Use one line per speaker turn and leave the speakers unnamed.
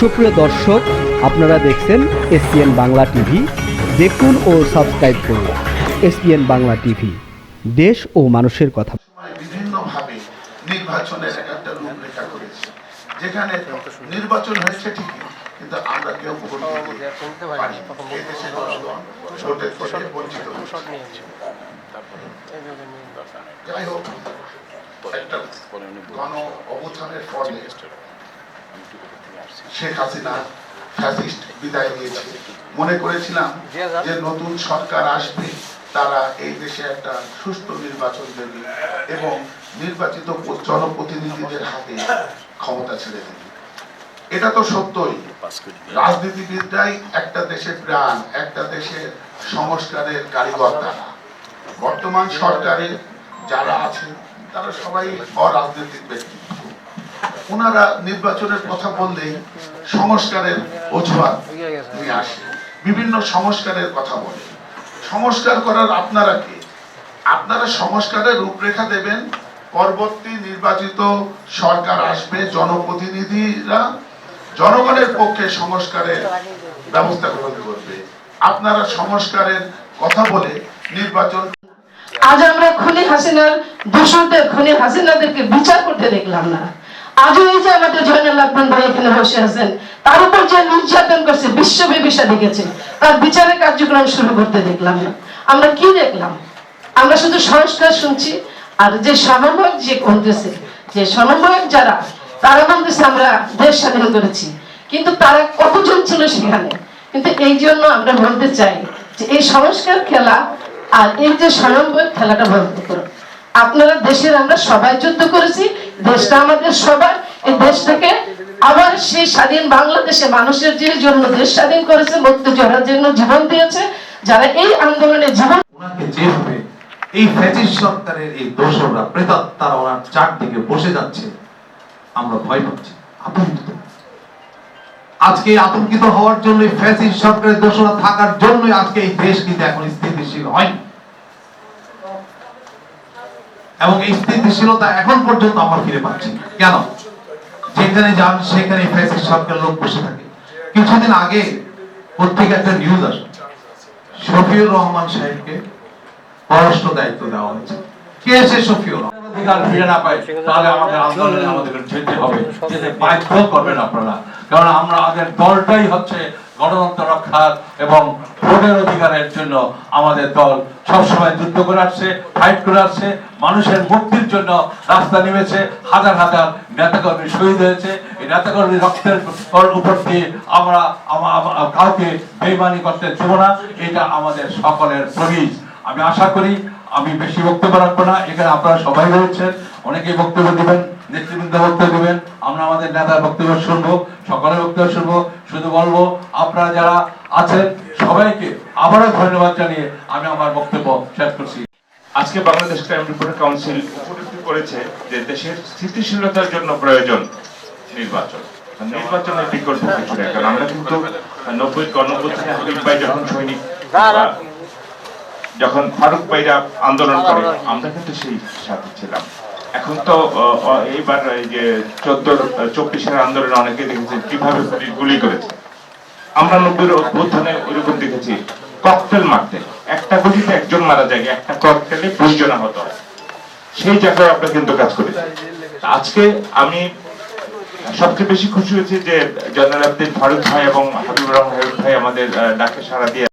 সুপ্রিয় দর্শক, আপনারা দেখছেন এসপিএন বাংলা টিভি। দেখুন ও সাবস্ক্রাইব করুন এসপিএন বাংলা টিভি। দেশ ও মানুষের কথা।
বিভিন্নভাবে নির্বাচনের একটা রূপরেখা করেছে। যেখানে নির্বাচন হয়েছে ঠিকই, কিন্তু আমরা কেউ যাই হোক একটা গণ পরে শেখ হাসিনা ফ্যাসিস্ট বিদায় নিয়েছে। মনে করেছিলাম যে নতুন সরকার আসবে তারা এই দেশে একটা সুষ্ঠু নির্বাচন দেবে এবং নির্বাচিত জনপ্রতিনিধিদের হাতে ক্ষমতা ছেড়ে দেবে। এটা তো সত্যই। রাজনীতিবিদরাই একটা দেশের প্রাণ একটা দেশের সংস্কারের কারিগর তারা। বর্তমান সরকারে যারা আছেন তারা সবাই অরাজনৈতিক ব্যক্তিত্ব ওনারা নির্বাচনের কথা বললেই সংস্কারের অজুহাত নিয়ে আসে। বিভিন্ন সংস্কারের কথা বলে। সংস্কার করার আপনারা কে? আপনারা সংস্কারের রূপরেখা দেবেন। পরবর্তী নির্বাচিত সরকার আসবে, জনপ্রতিনিধিরা জনগণের পক্ষে সংস্কারের ব্যবস্থা গ্রহণ করবে। আপনারা সংস্কারের কথা বলে নির্বাচন
আজ আমরা খুনি হাসিনার দোষরদের, খুনি হাসিনাদেরকে বিচার করতে দেখলাম না। আজও এই যে আমাদের জয়নাল আবদান ভাই এখানে বসে আছেন। তার উপর যে নির্যাতন করছে, বিশ্বব্যাপী দেখেছে। তার বিচারের কার্যক্রম শুরু করতে দেখলাম। আমরা কি দেখলাম? আমরা শুধু সংস্কার শুনছি, আর যে সমন্বয়ক যে করতেছে, যে সমন্বয়ক যারা, তারা বলতেছে আমরা দেশ স্বাধীন করেছি। কিন্তু তারা কতজন ছিল সেখানে? কিন্তু এই জন্য আমরা বলতে চাই যে এই সংস্কার খেলা আর এই যে স্বয়ংবয় খেলাটা বন্ধ করো। আপনারা দেশের আমরা সবাই যুদ্ধ করেছি দেশটা আমাদের সবার। এই দেশটাকে আবার সেই স্বাধীন বাংলাদেশে মানুষের যে জন্য দেশ স্বাধীন করেছে, মুক্তি জড়ার জন্য জীবন দিয়েছে, যারা এই আন্দোলনে জীবন
ওনাকে যেভাবে এই ফ্যাসিস্ট সরকারের এই দোষররা, প্রেতাত্মারা ওনার চারদিকে বসে যাচ্ছে, আমরা ভয় পাচ্ছি। আতঙ্কিত। আজকে আতঙ্কিত হওয়ার জন্য ফ্যাসিস্ট সরকারের দোষরা থাকার জন্যই আজকে এই দেশ কিন্তু এখন স্থিতিশীল হয়নি। এবং এই স্থিতিশীলতা এখন পর্যন্ত আমরা ফিরে পাচ্ছি। কেন? যেখানে যান, সেখানে ফ্যাসিস্ট সরকারের লোক বসে থাকে। কিছুদিন আগে পত্রিকা একটা নিউজ আসে। শফিউর রহমান সাহেবকে পররাষ্ট্র দায়িত্ব দেওয়া হয়েছে। কে শফিউর
অধিকার ফিরে না পাই তাহলে আমাদের আন্দোলনে আমাদের যেতে হবে। যেতে বাধ্য করবেন আপনারা। কারণ আমরা আমাদের দলটাই হচ্ছে গণতন্ত্র রক্ষার এবং ভোটের অধিকারের জন্য আমাদের দল সবসময় যুদ্ধ করে আসছে ফাইট করে আসছে, মানুষের মুক্তির জন্য রাস্তা নেমেছে, হাজার হাজার নেতাকর্মী শহীদ হয়েছে। এই নেতাকর্মী রক্তের উপর দিয়ে আমরা আমা- আমা- কাউকে বেইমানি করতে দেবো না, এটা আমাদের সকলের প্রবীজ আমি আশা করি আমি বেশি বক্তব্য রাখব না। এখানে আপনারা সবাই রয়েছেন। অনেকেই বক্তব্য দিবেন নেতৃবৃন্দ বক্তব্য দিবেন। আমরা আমাদের নেতার বক্তব্য শুনব সকলের বক্তব্য শুনব। শুধু বলব আপনারা যারা আছেন সবাইকে আবারও ধন্যবাদ জানিয়ে আমি আমার বক্তব্য শেষ করছি।
আজকে বাংলাদেশ ক্রাইম রিপোর্ট কাউন্সিল উপলব্ধি করেছে যে দেশের স্থিতিশীলতার জন্য প্রয়োজন নির্বাচন। নির্বাচনের বিকল্প কিছু নেই কারণ আমরা কিন্তু নব্বই হাবিব ভাই যখন সৈনিক যখন ফারুক ভাইরা আন্দোলন করে আমরা কিন্তু সেই সাথে ছিলাম। এখন তো এইবার এই যে চোদ্দ চব্বিশের আন্দোলনে অনেকে দেখেছেন কীভাবে পুলিশ গুলি করেছে। আমরা নব্বইয়ের অভ্যুত্থানে ওইরকম দেখেছি ককটেল মারতে। একটা গুলিতে একজন মারা যায় একটা ককটেলে বিশ জন আহত হয়। সেই জায়গায় আমরা কিন্তু কাজ করেছি। আজকে আমি সবচেয়ে বেশি খুশি হয়েছি যে জয়নাল আবদিন ফারুক ভাই এবং হাবিবুর রহমান ভাই আমাদের ডাকে সাড়া দিয়ে